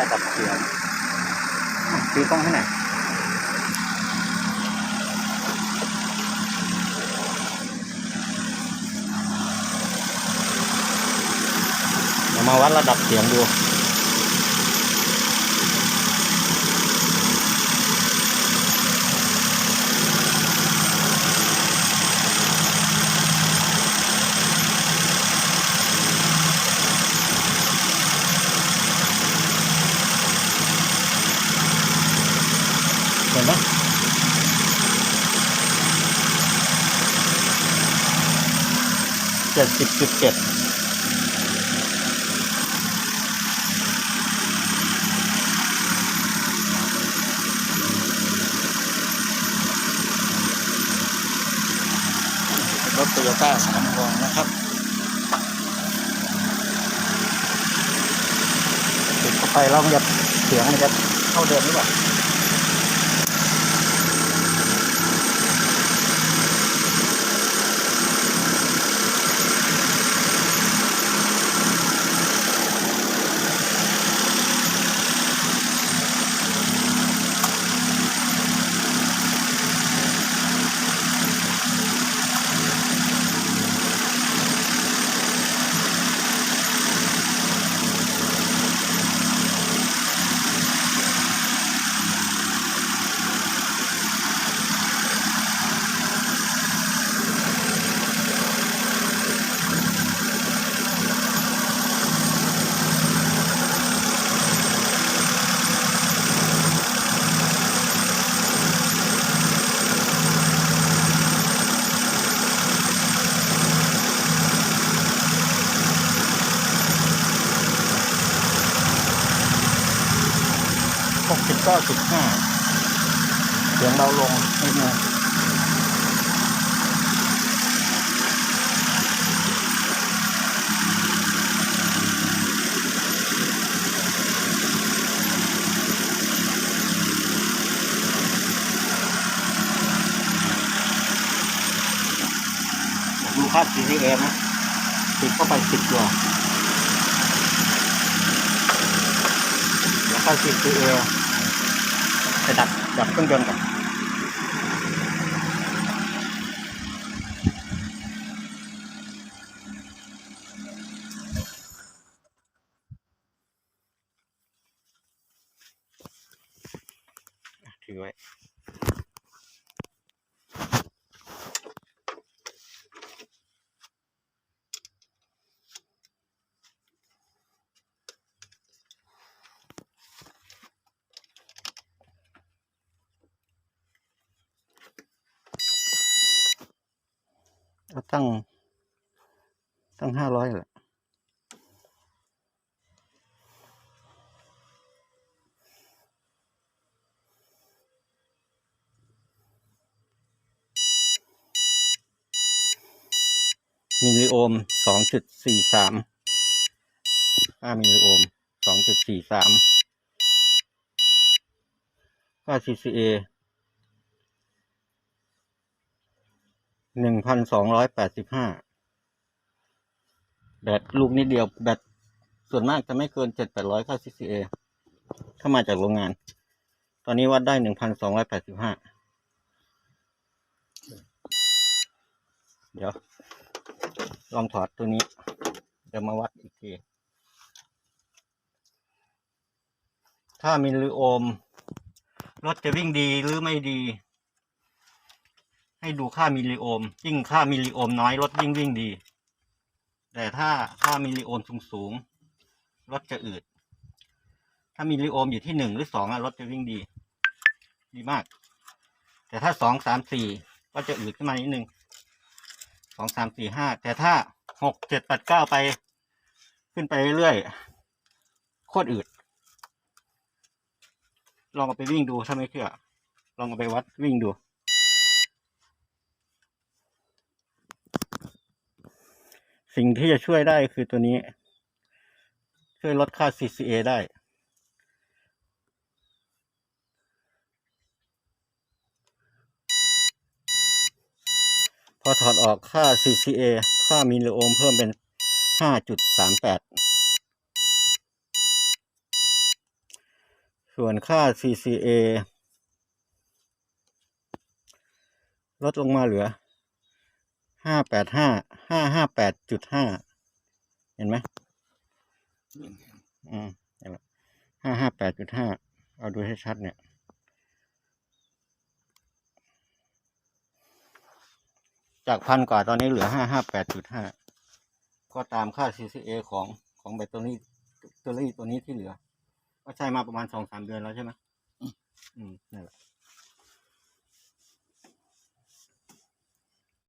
ระดับเสียงซื้อกล้องให้หน่อยมาวัดระดับเสียงดู เจ็ดสิบจุดเจ็ดรถโตโยต้าสามวงนะครับติดเข้าไปแล้วมันจะเสียงมันจะเท่าเดิมหรือเปล่า กสิบเก้าจุดห้าเสียงเราลงนิดนึงดูค่า CCA นะติดเข้าไปสิบตัวแล้วค่า CCA ไปดับดับเครื่อง ยนต์ก่อนอะ ก็ตั้ง ตั้งห้าร้อยแหละมิลลิโอห์มสองจุดสี่สามห้ามิลลิโอห์มสองจุดสี่สามค่า CCA หนึ่งพันสองร้อยแปดสิบห้าแบตลูกนิดเดียว แบตส่วนมากจะไม่เกินเจ็ดแปดร้อยค่า CCA ถ้ามาจากโรงงาน ตอนนี้วัดได้หนึ่งพันสองร้อยแปดสิบห้าเดี๋ยว ลองถอดตัวนี้ เดี๋ยวมาวัดอีกที ถ้ามิลลิโอห์มรถจะวิ่งดีหรือไม่ดี ให้ดูค่ามิลลิโอห์มยิ่งค่ามิลลิโอห์มน้อยรถยิ่งวิ่งดี แต่ถ้าค่ามิลลิโอห์มสูงสูงๆรถจะอืด ถ้ามิลลิโอห์มอยู่ที่หนึ่งหรือสองอะรถจะวิ่งดี ดีมาก แต่ถ้าสองสามสี่ก็จะอืดขึ้นมานิดนึงสองสามสี่ห้าแต่ถ้าหกเจ็ดแปดเก้าไป ขึ้นไปเรื่อยๆโคตรอืด ลองเอาไปวิ่งดูถ้าไม่เชื่อ ลองเอาไปวัดวิ่งดู สิ่งที่จะช่วยได้คือตัวนี้ ช่วยลดค่า CCA ได้ พอถอดออกค่า CCA ค่ามิลลิโอห์มเพิ่มเป็น 5.38 ส่วนค่า CCA ลดลงมาเหลือ ห้าแปดห้าห้าห้าแปดจุดห้าเห็นไหมอืมนี่แหละห้าห้าแปดจุดห้าเอาดูให้ชัดเนี่ยจากพันกว่าตอนนี้เหลือห้าห้าแปดจุดห้าก็ตามค่า CCA ของของแบตเตอรี่แบตเตอรี่ตัวนี้ที่เหลือ ก็ใช้มาประมาณสองสามเดือนแล้วใช่ไหมอืมนั่นแหละ